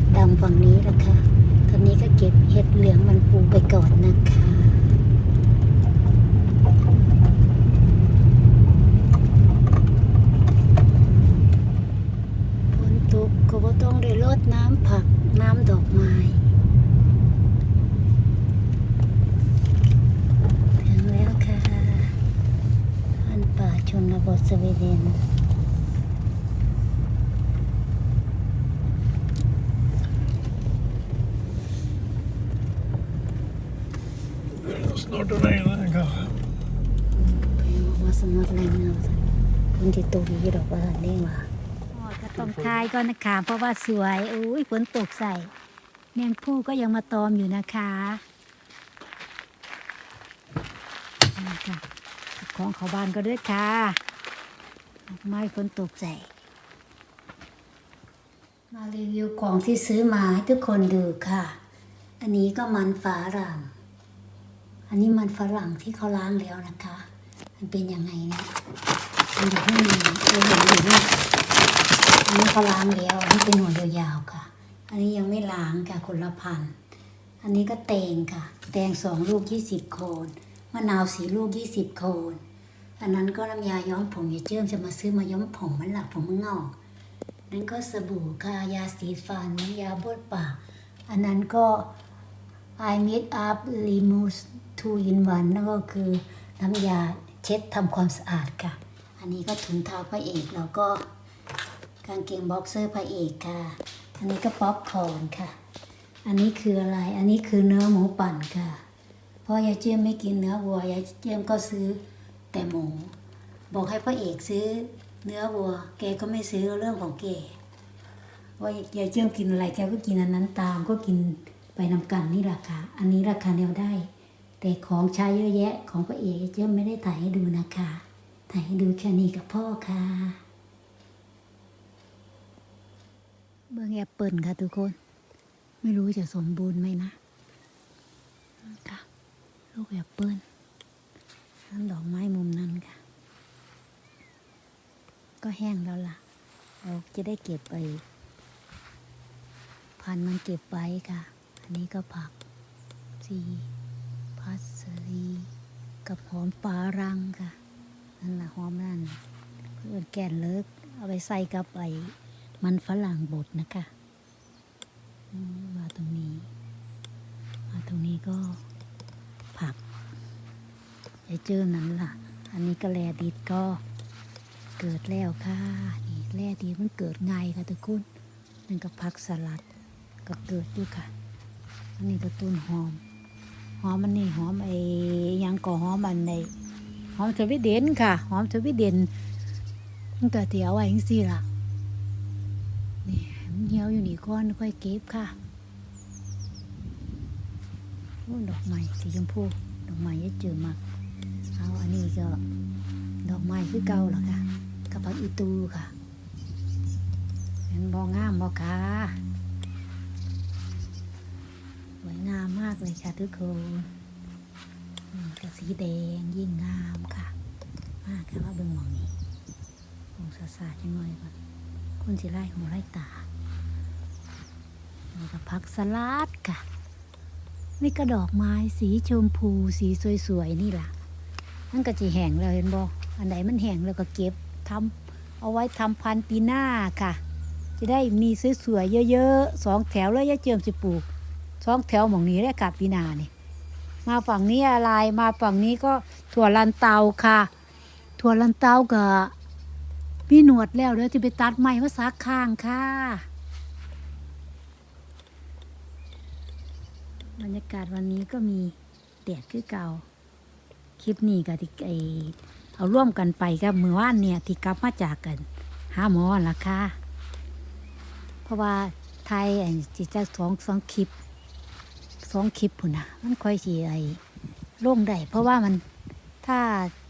็ดดำฝั่งนี้ละค่ะ ตอนนี้ก็เก็บเห็ดเหลืองมันปูไปก่อนนะคะฝนตกก็บ่ต้องได้รดน้ำผักน้ำดอกไม้ถึงแล้วค่ะอันป่าชนบทสวีเดน Snart att regna kanske. ไปว่าสมัครแรงงานคนที่ตกอยู่ดอกว่าสันนี่ว่าก็ต้องทายก่อนนะคะ เพราะว่าสวยอุ้ยฝนตกใส่แมงผู้ก็ยังมาตอมอยู่นะคะนี่ค่ะของเขาบ้านก็ด้วยค่ะไม้ฝนตกใส่มารีวิวของที่ซื้อมาให้ทุกคนดูค่ะ อันนี้ก็มันฝรั่ง อันนี้มันฝรั่งที่เขาล้างแล้วนะคะ มันเป็นยังไงเนี่ยมันอยู่ที่นี่เราเห็นอยู่นี่อันนี้เขาล้างแล้วอันนี้เป็นหัวยาวๆค่ะ อันนี้ยังไม่ล้างค่ะคนละพัน อันนี้ก็แตงค่ะ แตงสองลูกยี่สิบโคนมะนาวสีลูกยี่สิบโคนอันนั้นก็น้ำยาย้อมผมอย่าเจิมจะมาซื้อมาย้อมผมมันหลักผมมันงอกนั่นก็สบู่ค่ะยาสีฟันน้ำยาบ้วนปาก อันนั้นก็ I made up Limus two in one นั่นก็คือน้ำยาเช็ดทำความสะอาดค่ะ อันนี้ก็ถุงเท้าพระเอกแล้วก็กางเกงบ็อกเซอร์พระเอกค่ะ อันนี้ก็ป๊อปคอร์นค่ะ อันนี้คืออะไร อันนี้คือเนื้อหมูปั่นค่ะ เพราะยายเจียมไม่กินเนื้อวัวยายเจียมก็ซื้อแต่หมู บอกให้พระเอกซื้อเนื้อวัว แกก็ไม่ซื้อเรื่องของแกว่ายายเจียมกินอะไรแกก็กินอันนั้นตามก็กินไปนำกันนี่ราคาอันนี้ราคาแนวได้ แต่ของใช้เยอะแยะของพระเอกยายเจียมไม่ได้ถ่ายให้ดูนะคะ ถ่ายให้ดูแค่นี้กับพ่อค่ะเบื้องแอปเปิลค่ะทุกคน ไม่รู้จะสมบูรณ์ไหมนะค่ะลูกแอปเปิลน้ำดอกไม้มุมนั้นค่ะ ก็แห้งแล้วล่ะ เราจะได้เก็บไป พันมันเก็บไว้ค่ะ อันนี้ก็ผักซี พัสลีกับหอมปารังค่ะนั่นแหละหอมนั่นเพื่อนแก่นเลิก เอาไปใส่กับไอ้มันฝรั่งบดนะคะมาตรงนี้ มาตรงนี้ก็ผักไอ้เจอนั่นล่ะ อันนี้ก็แลดิดก็เกิดแล้วค่ะนี่แลดิดมันเกิดไงค่ะทุกคนนั่นก็ผักสลัดก็เกิดอยู่ค่ะ อันนี้ก็ต้นหอม หอมมันนี่หอมไอ้ยังก็หอมอันในหอมสวีเดนค่ะ หอมสวีเดนมันก็เตียวไว้จังซี่ล่ะนี่มันเหี่ยวอยู่นี่ก่อนค่อยเก็บค่ะดอกไม้สีชมพูดอกไม้เยอะเจอมากเอาอันนี้ก็ดอกไม้คือเก่าหรอค่ะกับผักอีตูค่ะเป็นบองามบอค่ะ วยงามมากเลยค่ะทุกคนกับสีแดงยิ่งงามค่ะ มากค่ะว่าเบิ่งมองนี้คงสาสาจังหน่อยก่อนคนสิไล่หัวไล่ตานี่ก็ผักสลัดค่ะ นี่ก็ดอกไม้สีชมพูสีสวยๆนี่ล่ะมันก็จะแห้งแล้วเห็นบ่อันไหนมันแห้งแล้วก็เก็บทำเอาไว้ทำพันธุ์ปีหน้าค่ะ จะได้มีสวยๆเยอะๆสองแถวแล้วยายเจิมสิปลูก สองแถวหมองนี้ได้กับปีนานี่มาฝั่งนี้อะไรมาฝั่งนี้ก็ถั่วลันเตาค่ะ ถั่วลันเตากับมีหนวดแล้วเดี๋ยวจะไปตัดใหม่มาซักข้างค่ะบรรยากาศวันนี้ก็มีแดดคือเก่า คลิปนี้กับที่ไอเอาร่วมกันไปกับมือว่านเนี่ยที่กลับมาจากกันหาหมอละค่ะ เพราะว่าไทยอ้จิจะสองสองคลิป สองคลิปพุ่นนะมันค่อยสีไอ้ลงได้เพราะว่ามันถ้า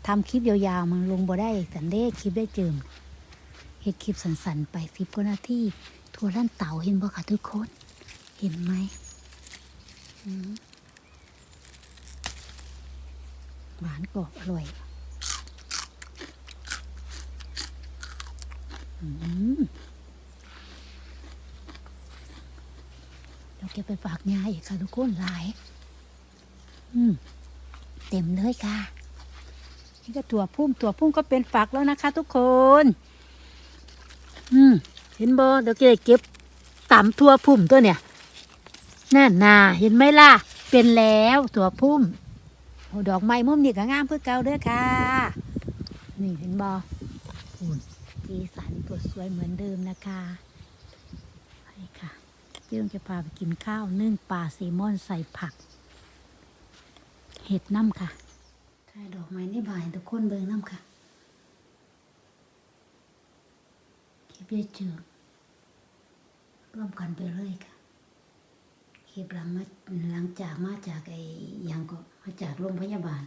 ทำคลิปยาวๆมันลงบ่ได้สันเด้คลิปได้เจิมเฮ็ดคลิปสันๆไปสิบกว่านาทีทัวลั่นเต่าเห็นบ่ค่ะทุกคน เห็นไหมอืมหวานกรอบอร่อยอืม ดอก เก็บไปฝากยายอีกค่ะทุกคนหลาย อืม เต็มเลยค่ะ นี่ก็ถั่วพุ่มถั่วพุ่มก็เป็นฝักแล้วนะคะ ทุกคน อืม เห็นบอเดี๋ยวเกเก็บต่ำถั่วพุ่มตัวเนี่ยนั่นนาเห็นไหมล่ะ เป็นแล้วถั่วพุ่มโอ้ดอกไม้มุมนี่ก็งามเพื่อเก่าเด้อค่ะ นี่เห็นบอสีสันตัวสวยเหมือนเดิมนะคะไปค่ะ เจ้าจะพาไปกินข้าวนึ่งปลาซีมอนใส่ผัก เห็ดน้ำค่ะถ่ายดอกไม้นี่บายทุกคนเบิ่งน้ำค่ะคลิปเยอะจืดร่วมกันไปเลยค่ะคลิปหลังมาหลังจากมาจากไอ้ยังก็มาจากโรงพยาบาล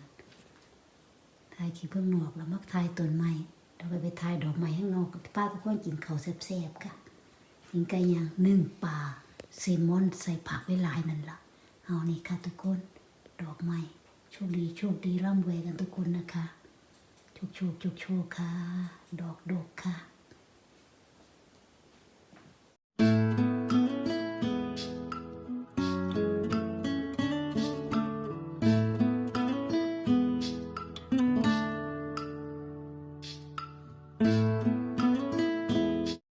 ถ่ายคลิปเพิ่งหนอกแล้วมักถ่ายต้นไม้เราก็ไปถ่ายดอกไม้ข้างนอกกับป้าทุกคนกินข้าวแซ่บๆค่ะกินไก่ย่างนึ่งปลา เซมอนใส่ผักไว้หลายนั่นละเอานี่ค่ะทุกคน ดอกไม้โชคดีโชคดีร่ำรวยกันทุกคนนะคะ โชคโชคโชคโชคค่ะ ดอกดกค่ะ